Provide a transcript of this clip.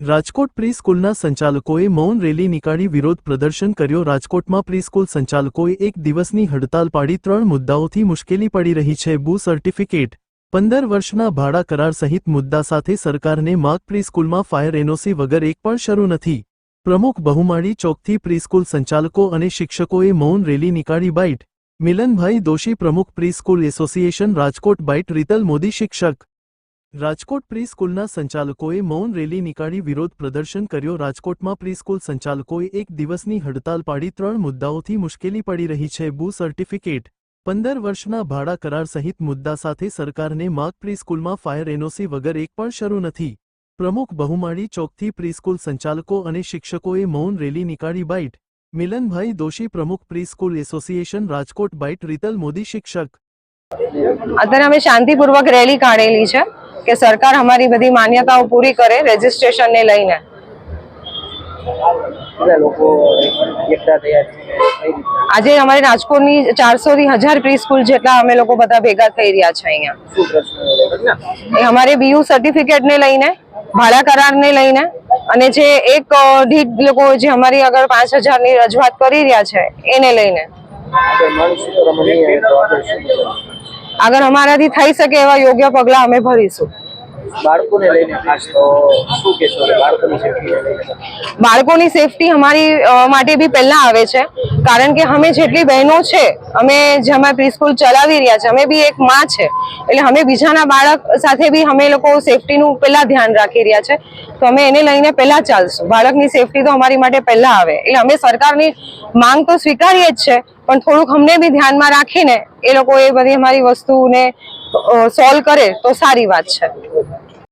રાજકોટ પ્રીસ્કૂલના સંચાલકોએ મૌન રેલી નીકાળી વિરોધ પ્રદર્શન કર્યો. રાજકોટમાં પ્રીસ્કૂલ સંચાલકોએ એક દિવસની હડતાલ પાડી. ત્રણ મુદ્દાઓથી મુશ્કેલી પડી રહી છે. બુ સર્ટિફિકેટ, પંદર વર્ષના ભાડા કરાર સહિત મુદ્દા સાથે સરકારને માગ પ્રીસ્કૂલમાં ફાયર એનઓસી વગર એક પણ શરૂ નથી. પ્રમુખ બહુમાળી ચોકથી પ્રીસ્કૂલ સંચાલકો અને શિક્ષકોએ મૌન રેલી નીકાળી બાઇટ. મિલનભાઈ દોશી પ્રમુખ preschool association Rajkot bite. Rital Modi શિક્ષક રાજકોટ પ્રીસ્કૂલના સંચાલકોએ મૌન રેલી નીકાળી વિરોધ પ્રદર્શન કર્યો. રાજકોટમાં પ્રીસ્કૂલ સંચાલકોએ એક દિવસની હડતાલ પાડી. ત્રણ મુદ્દાઓથી મુશ્કેલી પડી રહી છે. બુ સર્ટિફિકેટ, પંદર વર્ષના ભાડા કરાર સહિત મુદ્દા સાથે સરકારને માગ પ્રીસ્કૂલમાં ફાયર એનઓસી વગર એક પણ શરૂ નથી. પ્રમુખ બહુમાળી ચોકથી પ્રીસ્કૂલ સંચાલકો અને શિક્ષકોએ મૌન રેલી નીકાળી. બાઇટ, મિલનભાઈ દોશી પ્રમુખ preschool association, Rajkot. Bite, Rital Modi શિક્ષક. અત્યારે અમે શાંતિપૂર્વક રેલી કાઢેલી છે. કે સરકાર અમારી બધી માન્યતાઓ પૂરી કરે રજીસ્ટ્રેશનને લઈને. આજે અમારે રાજકોટની ચારસો થી હજાર પ્રી સ્કૂલ જેટલા અમે લોકો બધા ભેગા થઈ રહ્યા છે અહીંયા. એ અમારે બીયુ સર્ટિફિકેટને લઈને ભાડા કરારને લઈને અને જે એક દીઠ લોકો જે અમારી આગળ પાંચ હજારની રજૂઆત કરી રહ્યા છે એને લઈને. આગળ અમારાથી થઈ શકે એવા યોગ્ય પગલાં અમે ભરીશું. બાળકોને લઈને ખાસ તો શું કહેશો બાળકોની સેફટી બાળકોની સેફટી અમારી માટે બી પહેલા આવે છે. કારણ કે અમે જેટલી બહેનો છે, અમે જે અમે પ્રીસ્કૂલ ચલાવી રહ્યા છે, અમે બી એક માં છે. એટલે અમે બીજાના બાળક સાથે બી અમે લોકો સેફટીનું પહેલા ધ્યાન રાખી રહ્યા છે. તો અમે એને લઈને પહેલા ચાલશું. બાળકની સેફટી તો અમારી માટે પહેલા આવે. એટલે અમે સરકારની માંગ તો સ્વીકારીએ જ છે, પણ થોડુંક અમને બી ધ્યાનમાં રાખીને એ લોકો એ બધી અમારી વસ્તુને સોલ્વ કરે તો સારી વાત છે.